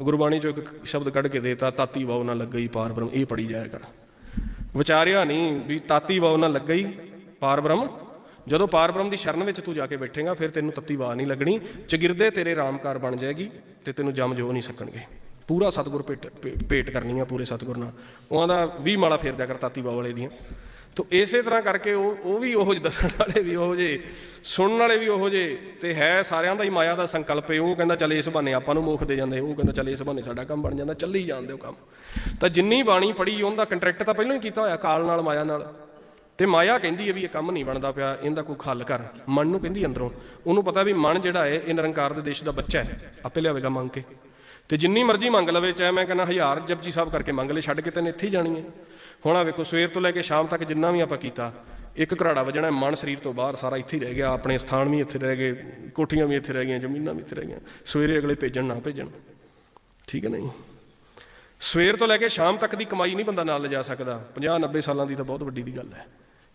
ਗੁਰਬਾਣੀ ਚੋਂ ਇੱਕ ਸ਼ਬਦ ਕੱਢ ਕੇ ਦੇਤਾ, ਤਾਤੀ ਵਾਉ ਨਾ ਲੱਗਈ ਪਾਰ ਬ੍ਰਹਮ, ਇਹ ਪੜੀ ਜਾਇਆ ਕਰ। ਵਿਚਾਰਿਆ ਨਹੀਂ ਵੀ ਤਾਤੀ ਵਾਉ ਨਾ ਲੱਗਈ ਪਾਰ ਬ੍ਰਹਮ। ਜਦੋਂ ਪਾਰ ਬ੍ਰਹਮ ਦੀ ਸ਼ਰਨ ਵਿੱਚ ਤੂੰ ਜਾ ਕੇ ਬੈਠੇਗਾ, ਫਿਰ ਤੈਨੂੰ ਤੱਤੀ ਵਾਹ ਨਹੀਂ ਲੱਗਣੀ। ਚਗਿਰਦੇ ਤੇਰੇ ਰਾਮਕਾਰ ਬਣ ਜਾਏਗੀ ਤੇ ਤੈਨੂੰ ਜਮ ਜੋ ਨਹੀਂ ਸਕਣਗੇ। ਪੂਰਾ ਸਤਿਗੁਰ ਭੇਟ ਭੇ- ਭੇਟ ਕਰਨੀ ਆ ਪੂਰੇ ਸਤਿਗੁਰ ਨਾਲ। ਉਹਨਾਂ ਦਾ 20 ਮਾਲਾ ਫੇਰਦਿਆ ਕਰ ਤਾਤੀ ਵਾਹ ਵਾਲੇ ਦੀਆਂ। ਤੋ ਇਸੇ ਤਰ੍ਹਾਂ ਕਰਕੇ ਉਹ ਉਹ ਵੀ ਉਹੋ ਜਿਹੇ ਦੱਸਣ ਵਾਲੇ ਵੀ ਉਹੋ ਜਿਹੇ, ਸੁਣਨ ਵਾਲੇ ਵੀ ਉਹੋ ਜਿਹੇ ਤੇ ਹੈ ਸਾਰਿਆਂ ਦਾ ਹੀ ਮਾਇਆ ਦਾ ਸੰਕਲਪ ਹੈ ਉਹ ਕਹਿੰਦਾ ਚੱਲ ਇਸ ਬਹਾਨੇ ਆਪਾਂ ਨੂੰ ਮੋਖ ਦੇ ਜਾਂਦੇ। ਉਹ ਕਹਿੰਦਾ ਚੱਲ ਇਸ ਬਹਾਨੇ ਸਾਡਾ ਕੰਮ ਬਣ ਜਾਂਦਾ, ਚੱਲੀ ਜਾਂਦੇ ਉਹ ਕੰਮ। ਤਾਂ ਜਿੰਨੀ ਬਾਣੀ ਪੜੀ ਉਹਦਾ ਕੰਟਰੈਕਟ ਤਾਂ ਪਹਿਲਾਂ ਹੀ ਕੀਤਾ ਹੋਇਆ, ਕਾਲ ਨਾਲ, ਮਾਇਆ ਨਾਲ। ਤੇ ਮਾਇਆ ਕਹਿੰਦੀ ਹੈ ਵੀ ਇਹ ਕੰਮ ਨਹੀਂ ਬਣਦਾ ਪਿਆ, ਇਹਦਾ ਕੋਈ ਹੱਲ ਕਰ। ਮਨ ਨੂੰ ਕਹਿੰਦੀ ਅੰਦਰੋਂ। ਉਹਨੂੰ ਪਤਾ ਵੀ ਮਨ ਜਿਹੜਾ ਹੈ, ਇਹ ਨਿਰੰਕਾਰ ਦੇ ਦੇਸ਼ ਦਾ ਬੱਚਾ ਹੈ। ਆਪੇ ਲਿਆਵੇਗਾ ਮੰਗ ਕੇ। ਤੇ ਜਿੰਨੀ ਮਰਜ਼ੀ ਮੰਗ ਲਵੇ, ਚਾਹੇ ਮੈਂ ਕਹਿੰਦਾ ਹਜ਼ਾਰ ਜਪਜੀ ਸਾਹਿਬ ਕਰਕੇ ਮੰਗ ਲੈ ਛੱਡ ਕੇ ਤੈਨੂੰ ਇੱਥੇ ਹੀ ਜਾਣੀ ਹੈ ਹੁਣ ਆ ਵੇਖੋ, ਸਵੇਰ ਤੋਂ ਲੈ ਕੇ ਸ਼ਾਮ ਤੱਕ ਜਿੰਨਾ ਵੀ ਆਪਾਂ ਕੀਤਾ, ਇੱਕ ਘਰਾੜਾ ਵਜਣਾ, ਮਨ ਸਰੀਰ ਤੋਂ ਬਾਹਰ ਸਾਰਾ ਇੱਥੇ ਹੀ ਰਹਿ ਗਿਆ, ਆਪਣੇ ਸਥਾਨ ਵੀ ਇੱਥੇ ਰਹਿ ਗਏ, ਕੋਠੀਆਂ ਵੀ ਇੱਥੇ ਰਹਿ ਗਈਆਂ, ਜ਼ਮੀਨਾਂ ਵੀ ਇੱਥੇ ਰਹਿ ਗਈਆਂ। ਸਵੇਰੇ ਅਗਲੇ ਭੇਜਣ, ਨਾ ਭੇਜਣ। ਠੀਕ ਹੈ ਨਹੀਂ? ਸਵੇਰ ਤੋਂ ਲੈ ਕੇ ਸ਼ਾਮ ਤੱਕ ਦੀ ਕਮਾਈ ਨਹੀਂ ਬੰਦਾ ਨਾਲ ਲਿਜਾ ਸਕਦਾ। 50 90 ਸਾਲਾਂ ਦੀ ਤਾਂ ਬਹੁਤ ਵੱਡੀ ਦੀ ਗੱਲ ਹੈ।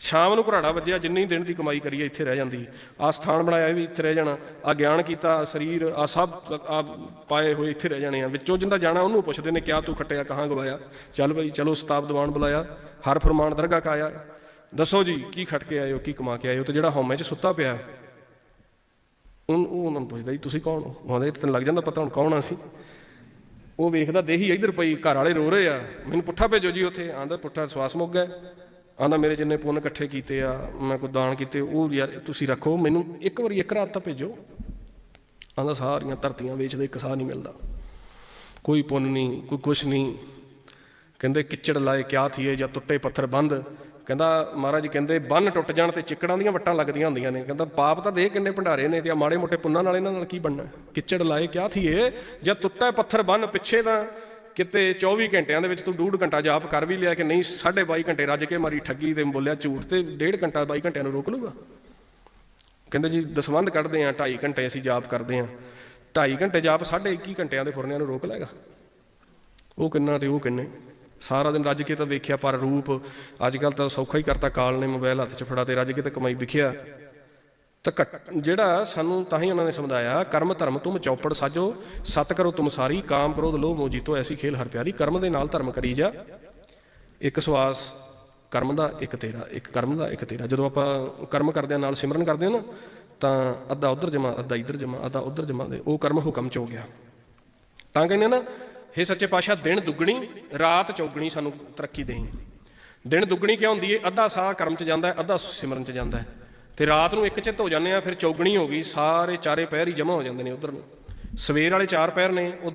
ਸ਼ਾਮ ਨੂੰ ਘਰਾੜਾ ਵੱਜਿਆ, ਜਿੰਨੀ ਦਿਨ ਦੀ ਕਮਾਈ ਕਰੀਏ, ਇੱਥੇ ਰਹਿ ਜਾਂਦੀ। ਆ ਸਥਾਨ ਬਣਾਇਆ ਵੀ ਇੱਥੇ ਰਹਿ ਜਾਣਾ, ਆ ਗਿਆਨ ਕੀਤਾ ਸਰੀਰ, ਆ ਸਭ ਆ ਪਾਏ ਹੋਏ ਇੱਥੇ ਰਹਿ ਜਾਣੇ ਆ। ਵਿੱਚੋਂ ਜਿੰਦਾ ਜਾਣਾ, ਉਹਨੂੰ ਪੁੱਛਦੇ ਨੇ, ਕਿਆ ਤੂੰ ਖੱਟਿਆ, ਕਹਾਂ ਗਵਾਇਆ? ਚੱਲ ਬਈ, ਚਲੋ, ਸਤਾਬ ਦੀਵਾਨ ਬੁਲਾਇਆ, ਹਰ ਫਰਮਾਨ ਦਰਗਾਹ ਕਾਇਆ। ਦੱਸੋ ਜੀ, ਕੀ ਖੱਟ ਕੇ ਆਏ ਹੋ, ਕੀ ਕਮਾ ਕੇ ਆਏ ਹੋ? ਤੇ ਜਿਹੜਾ ਹਉਮੈ 'ਚ ਸੁੱਤਾ ਪਿਆ ਉਹ ਉਹਨਾਂ ਨੂੰ ਪੁੱਛਦਾ ਜੀ, ਤੁਸੀਂ ਕੌਣ ਹੋ? ਉਹਦੇ ਤੈਨੂੰ ਲੱਗ ਜਾਂਦਾ ਪਤਾ ਹੁਣ ਕੌਣ ਆ ਅਸੀਂ? ਉਹ ਵੇਖਦਾ, ਦੇਹੀ ਇੱਧਰ ਪਈ, ਘਰ ਵਾਲੇ ਰੋ ਰਹੇ ਆ, ਮੈਨੂੰ ਪੁੱਠਾ ਭੇਜੋ ਜੀ ਉੱਥੇ। ਆਂਦਾ, ਪੁੱਠਾ ਸਵਾਸ ਮੁੱਕ ਗਿਆ ਆਂਦਾ ਮੇਰੇ ਜਿੰਨੇ ਪੁੰਨ ਇਕੱਠੇ ਕੀਤੇ ਆ, ਮੈਂ ਕੋਈ ਦਾਨ ਕੀਤੇ, ਉਹ ਯਾਰ ਤੁਸੀਂ ਰੱਖੋ, ਮੈਨੂੰ ਇੱਕ ਵਾਰੀ ਇੱਕ ਰਾਤ ਤਾਂ ਭੇਜੋ। ਆਂਦਾ ਸਾਰੀਆਂ ਧਰਤੀਆਂ ਵੇਚਦੇ, ਇੱਕ ਸਾਹ ਨਹੀਂ ਮਿਲਦਾ। ਕੋਈ ਪੁੰਨ ਨਹੀਂ, ਕੋਈ ਕੁਛ ਨਹੀਂ। ਕਹਿੰਦੇ, ਕਿਚੜ ਲਾਏ, ਕਿਆ ਥੀਏ, ਜਾਂ ਟੁੱਟੇ ਪੱਥਰ ਬੰਦ? ਕਹਿੰਦਾ, ਮਹਾਰਾਜ ਕਹਿੰਦੇ, ਬੰਨ ਟੁੱਟ ਜਾਣ ਤੇ ਚਿੱਕੜਾਂ ਦੀਆਂ ਵੱਟਾਂ ਲੱਗਦੀਆਂ ਹੁੰਦੀਆਂ ਨੇ। ਕਹਿੰਦਾ, ਪਾਪ ਤਾਂ ਦੇਖ ਕਿੰਨੇ ਭੰਡਾਰੇ ਨੇ ਤੇ ਆ ਮਾੜੇ ਮੋਟੇ ਪੁੰਨਾਂ ਨਾਲ ਇਹਨਾਂ ਨਾਲ ਕੀ ਬਣਨਾ? ਕਿਚੜ ਲਾਏ, ਕਿਆ ਥੀਏ? ਜਾਂ ਟੁੱਟੇ ਪੱਥਰ ਬੰਨ ਪਿੱਛੇ ਤਾਂ ਕਿਤੇ 24 ਘੰਟਿਆਂ ਦੇ ਵਿੱਚ ਤੂੰ ਡੂਢ ਘੰਟਾ ਜਾਪ ਕਰ ਵੀ ਲਿਆ ਕਿ ਨਹੀਂ 22.5 ਘੰਟੇ ਰੱਜ ਕੇ ਮਾਰੀ ਠੱਗੀ ਤੇ ਬੋਲਿਆ ਝੂਠ ਤੇ ਡੇਢ ਘੰਟਾ 22 ਘੰਟਿਆਂ ਨੂੰ ਰੋਕ ਲੂਗਾ ਕਹਿੰਦੇ ਜੀ, ਦਸਵੰਧ ਕੱਢਦੇ ਆ 2.5 ਘੰਟੇ ਅਸੀਂ ਜਾਪ ਕਰਦੇ ਆ 2.5 ਘੰਟੇ ਜਾਪ 21 ਘੰਟਿਆਂ ਦੇ ਫੁਰਨਿਆਂ ਨੂੰ ਰੋਕ ਲੈਗਾ ਉਹ ਕਿੰਨਾ ਤੇ ਉਹ ਕਿੰਨੇ? ਸਾਰਾ ਦਿਨ ਰੱਜ ਕੇ ਤਾਂ ਵੇਖਿਆ ਪਰ ਰੂਪ, ਅੱਜ ਕੱਲ ਤਾਂ ਸੌਖਾ ਹੀ ਕਰਤਾ, ਕਾਲ ਨੇ ਮੋਬਾਈਲ ਹੱਥ 'ਚ ਫੜਾ ਤੇ ਰੱਜ ਕੇ ਤਾਂ ਕਮਾਈ ਵਿਖਿਆ। ਤਾਂ ਘੱਟ- ਜਿਹੜਾ ਸਾਨੂੰ ਤਾਂ ਹੀ ਉਹਨਾਂ ਨੇ ਸਮਝਾਇਆ, ਕਰਮ ਧਰਮ ਤੁਮ ਚੌਪੜ ਸਾਜੋ, ਸਤ ਕਰੋ ਤੁਮ ਸਾਰੀ, ਕਾਮ ਕ੍ਰੋਧ ਲੋਭ ਮੋਹ ਜੀਤੋ, ਐਸੀ ਖੇਲ ਹਰ ਪਿਆਰੀ, ਕਰਮ ਦੇ ਨਾਲ ਧਰਮ ਕਰੀ ਜਾ। ਇੱਕ ਸਵਾਸ ਕਰਮ ਦਾ, ਇੱਕ ਤੇਰਾ, ਇੱਕ ਕਰਮ ਦਾ, ਇੱਕ ਤੇਰਾ। ਜਦੋਂ ਆਪਾਂ ਕਰਮ ਕਰਦੇ ਨਾਲ ਸਿਮਰਨ ਕਰਦੇ ਹਾਂ ਨਾ, ਤਾਂ ਅੱਧਾ ਉਧਰ ਜਮਾ, ਅੱਧਾ ਇੱਧਰ ਜਮਾ, ਅੱਧਾ ਉਧਰ ਜਮਾ ਦੇ, ਉਹ ਕਰਮ ਹੁਕਮ ਚ ਹੋ ਗਿਆ। ਤਾਂ ਕਹਿੰਦੇ ਨਾ, ਹੇ ਸੱਚੇ ਪਾਤਸ਼ਾਹ, ਦਿਨ ਦੁੱਗਣੀ, ਰਾਤ ਚੌਗਣੀ ਸਾਨੂੰ ਤਰੱਕੀ ਦੇਈ। ਦਿਨ ਦੁੱਗਣੀ ਕਿਉਂ ਹੁੰਦੀ ਏ? ਅੱਧਾ ਸਾਹ ਕਰਮ ਚ ਜਾਂਦਾ ਹੈ ਅੱਧਾ ਸਿਮਰਨ ਚ ਜਾਂਦਾ। ਹੈ ਫਿਰ ਰਾਤ ਨੂੰ ਇੱਕ ਚਿੱਤ ਹੋ ਜਾਂਦੇ ਆ, ਫਿਰ ਚੌਗਣੀ ਹੋ ਗਈ, ਸਾਰੇ ਚਾਰੇ ਪਹਿਰ ਹੀ ਜਮ੍ਹਾਂ ਹੋ ਜਾਂਦੇ ਨੇ ਉਧਰ ਨੂੰ। ਸਵੇਰ ਵਾਲੇ ਚਾਰ ਪਹਿਰ ਨੇ ਉਹ